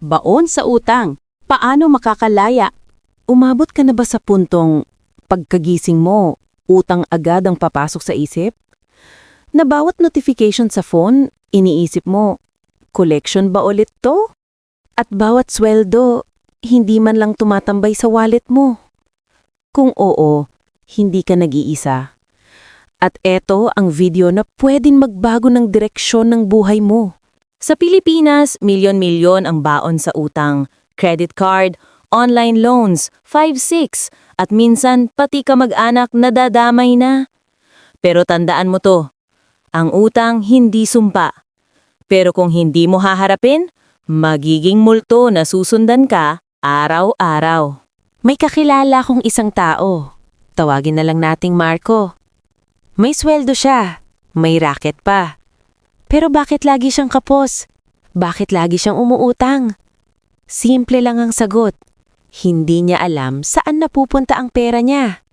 baon sa utang, paano makakalaya? Umabot ka na ba sa puntong pagkagising mo, utang agad ang papasok sa isip? Na bawat notification sa phone, iniisip mo, collection ba ulit to? At bawat sweldo, hindi man lang tumatambay sa wallet mo. Kung oo, hindi ka nag-iisa. At eto ang video na pwedeng magbago ng direksyon ng buhay mo. Sa Pilipinas, milyon-milyon ang baon sa utang, credit card, online loans, 5-6, at minsan pati ka mag-anak nadadamay na. Pero tandaan mo to, ang utang hindi sumpa. Pero kung hindi mo haharapin, magiging multo na susundan ka araw-araw. May kakilala kong isang tao. Tawagin na lang nating Marco. May sweldo siya. May racket pa. Pero bakit lagi siyang kapos? Bakit lagi siyang umuutang? Simple lang ang sagot. Hindi niya alam saan napupunta ang pera niya.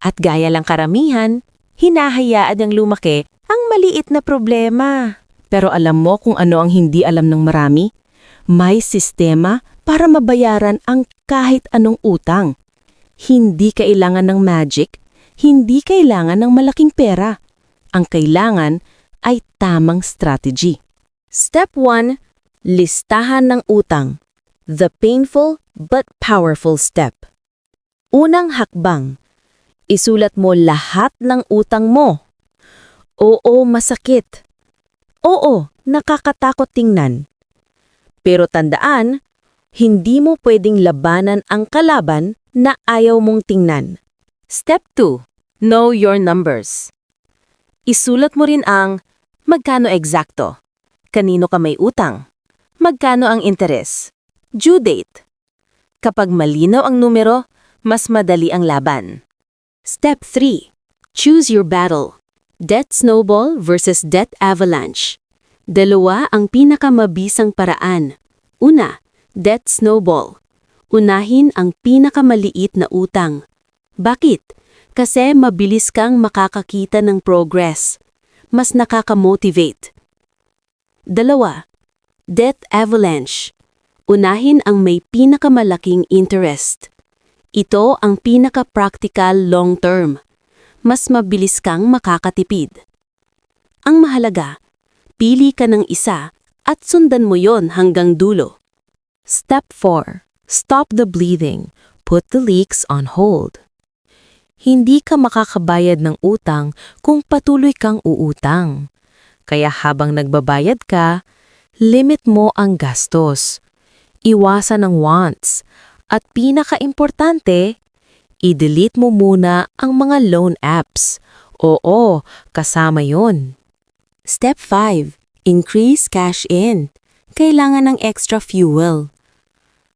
At gaya lang karamihan, hinahayaan niyang lumaki ang maliit na problema. Pero alam mo kung ano ang hindi alam ng marami? May sistema para mabayaran ang kahit anong utang. Hindi kailangan ng magic, hindi kailangan ng malaking pera. Ang kailangan ay tamang strategy. Step 1. Listahan ng utang. The painful but powerful step. Unang hakbang. Isulat mo lahat ng utang mo. Oo, masakit. Oo, nakakatakot tingnan. Pero tandaan, hindi mo pwedeng labanan ang kalaban na ayaw mong tingnan. Step 2. Know your numbers. Isulat mo rin ang magkano eksakto, kanino ka may utang, magkano ang interes, due date. Kapag malinaw ang numero, mas madali ang laban. Step 3. Choose your battle. Debt snowball versus debt avalanche. Dalawa ang pinakamabisang paraan. Una, debt snowball. Unahin ang pinakamaliit na utang. Bakit? Kasi mabilis kang makakakita ng progress. Mas nakakamotivate. Dalawa, debt avalanche. Unahin ang may pinakamalaking interest. Ito ang pinaka-practical long-term. Mas mabilis kang makakatipid. Ang mahalaga, pili ka ng isa at sundan mo yon hanggang dulo. Step 4. Stop the bleeding. Put the leaks on hold. Hindi ka makakabayad ng utang kung patuloy kang uutang. Kaya habang nagbabayad ka, limit mo ang gastos. Iwasan ang wants. At pinaka-importante, i-delete mo muna ang mga loan apps. Oo, kasama yon. Step 5. Increase cash in. Kailangan ng extra fuel.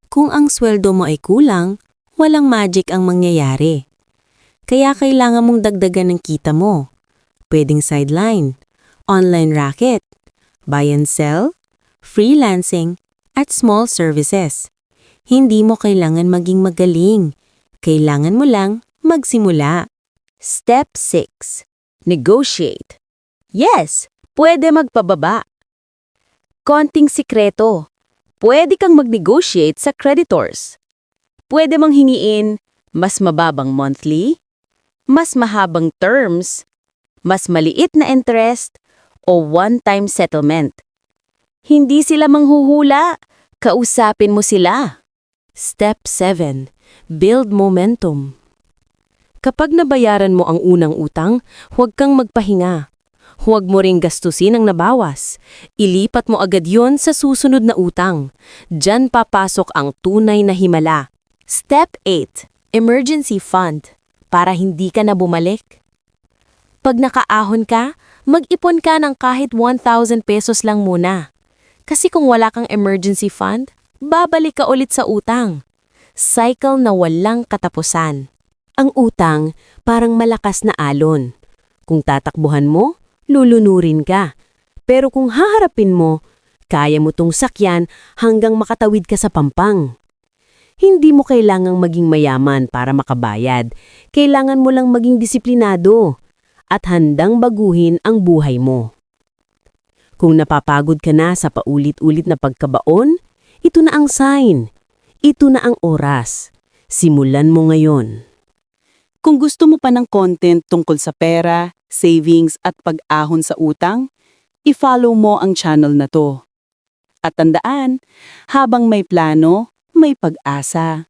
Kung ang sweldo mo ay kulang, walang magic ang mangyayari. Kaya kailangan mong dagdagan ng kita mo. Pwedeng sideline, online racket, buy and sell, freelancing, at small services. Hindi mo kailangan maging magaling. Kailangan mo lang magsimula. Step 6. Negotiate. Yes, pwede magpababa. Konting sikreto. Pwede kang mag-negotiate sa creditors. Pwede mong hingiin mas mababang monthly, mas mahabang terms, mas maliit na interest, o one-time settlement. Hindi sila manghuhula, kausapin mo sila. Step 7. Build momentum. Kapag nabayaran mo ang unang utang, huwag kang magpahinga. Huwag mo ring gastusin ang nabawas. Ilipat mo agad yon sa susunod na utang. Diyan papasok ang tunay na himala. Step 8. Emergency Fund. Para hindi ka na bumalik. Pag nakaahon ka, mag-ipon ka ng kahit 1,000 pesos lang muna. Kasi kung wala kang emergency fund, babalik ka ulit sa utang. Cycle na walang katapusan. Ang utang parang malakas na alon. Kung tatakbuhan mo, lulunurin ka. Pero kung haharapin mo, kaya mo tong sakyan hanggang makatawid ka sa pampang. Hindi mo kailangang maging mayaman para makabayad. Kailangan mo lang maging disiplinado at handang baguhin ang buhay mo. Kung napapagod ka na sa paulit-ulit na pagkabaon, Ito na ang sign. Ito na ang oras. Simulan mo ngayon. Kung gusto mo pa ng content tungkol sa pera, savings at pag-ahon sa utang, i-follow mo ang channel na to. At tandaan, habang may plano, may pag-asa.